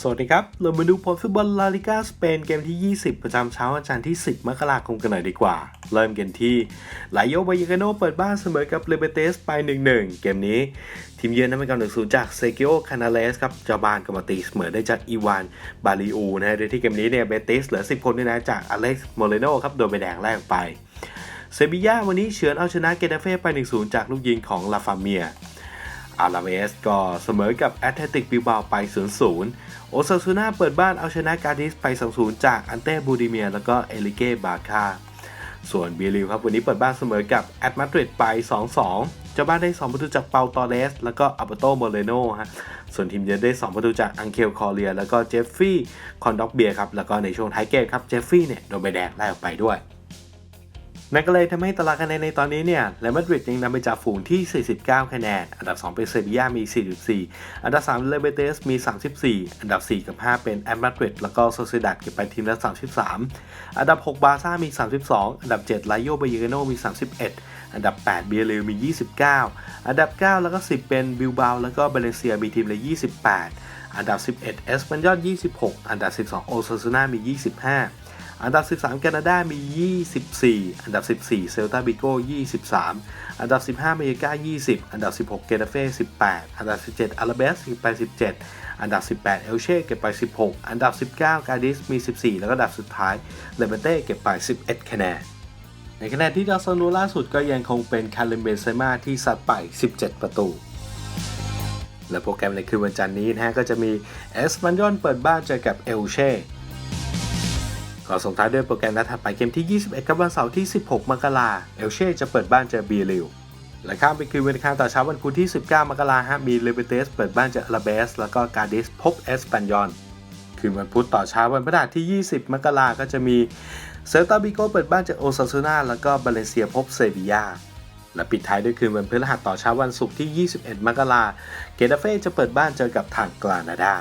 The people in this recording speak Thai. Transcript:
สวัสดีครับ เรามาดูผลฟุตบอลลาลิกาสเปนเกมที่ 20 ประจำเช้าวันจันทร์ที่ 10 มกราคมกันหน่อยดีกว่า เริ่มกันที่ไลโยบายกาโนเปิดบ้านเสมอกับเลเบเตสไป 1-1 เกมนี้ ทีมเยือนนำไปก่อน1-0 จากเซกิโอคานาเลสครับเจ้าบ้านก็มาตีเสมอได้จากอีวานบาลิอูนะฮะโดยที่เกมนี้เนี่ยเบเตสเหลือ 10 คนด้วยนะจากอเล็กซ์โมเรโนครับโดนใบแดงแรกไปเซบีย่าวันนี้เฉือนเอาชนะเกตาเฟ่ไป 1-0 จากลูกยิงของลาฟาเมีย อาราเวสก็เสมอกับแอตเลติกบิลบาไป 0-0 โอซาซูน่าเปิดบ้านเอาชนะการดิสไป 2-0 จากอันเต้บูดิเมีย แล้วก็เอลิเก้บาคา ส่วนบีริวครับวันนี้เปิดบ้านเสมอกับแอตมาดริดไป 2-2 เจ้าบ้านได้ 2 ประตูจากเปาตอเรสแล้วก็อัปโตโมเรโนฮะ ส่วนทีมเยือนได้ 2 ประตูจากอังเคลคอเรีย แล้วก็เจฟฟี่คอนด็อกเบียครับ แล้วก็ในช่วงท้ายเกมครับ เจฟฟี่เนี่ยโดนใบแดงไล่ออกไปด้วย นั่นก็เลยทำให้ตารางคะแนนในตอนนี้เนี่ยแรอัลมาดริดยังนำไปจากฝูงที่ 49 คะแนน อันดับ 2 เป็นเซบีย่ามี 44 อันดับ 3 เลเบเตสมี 34 อันดับ 4 กับ 5 เป็นแอตมาดริดแล้วก็โซเซดัดเก็บไปทีมละ 33 อันดับ 6 บาซ่ามี 32 อันดับ 7 ไลโยเบยเกโนมี 31 อันดับ 8 เบียริลมี 29 อันดับ 9 แล้วก็ 10 เป็นบิลบาแล้วก็เบเลเซียมีทีมละ 28 อันดับ 11 เอสปันยอล26 อันดับ 12 โอซาซูน่ามี 25 อันดับ 13 แคนาดามี 24 อันดับ 14 เซลตาบิโก้ 23 อันดับ 15 เมริกา20 อันดับ 16 เกตาเฟ่ 18 อันดับ 17 อาราเบสเก็บไป 17 อันดับ 18 เอลเช่ เก็บไป 16 อันดับ 19 กาดิส มี 14 แล้วก็อันดับสุดท้าย เลเบเต้ เก็บไป 11 คะแนน ในขณะที่ดาวซันโนล่าสุดก็ยังคงเป็นคาริมเบนเซม่าที่ซัดไป 17 ประตูและโปรแกรมในคืนวันจันทร์นี้นะฮะก็จะมีเอสปันยอนเปิดบ้านเจอกับเอลเช่ ก็ส่งท้ายด้วยโปรแกรมนัดถัดไปเกมที่ 21 กับวันเสาร์ที่ 16 มกราเอลเช่จะเปิดบ้านเจอบีริวและข้ามไปคืนวันอังคารต่อเช้าวันพุธที่ 19 มกราฮะมีเลเบเตสเปิดบ้านเจออาราเบส แล้วก็การดิสพบเอสปันยอน คืนวันพุธต่อเช้าวันพฤหัสที่ 20 มกราก็จะมีเซลตาบิโกเปิดบ้านเจอโอซาซูนาแล้วก็บาเลเซียพบเซบียาและปิดท้ายด้วยคืนวันพฤหัสต่อเช้าวันศุกร์ที่ 21 มกราเกตาเฟ่จะเปิดบ้านเจอกับทางกรานาดา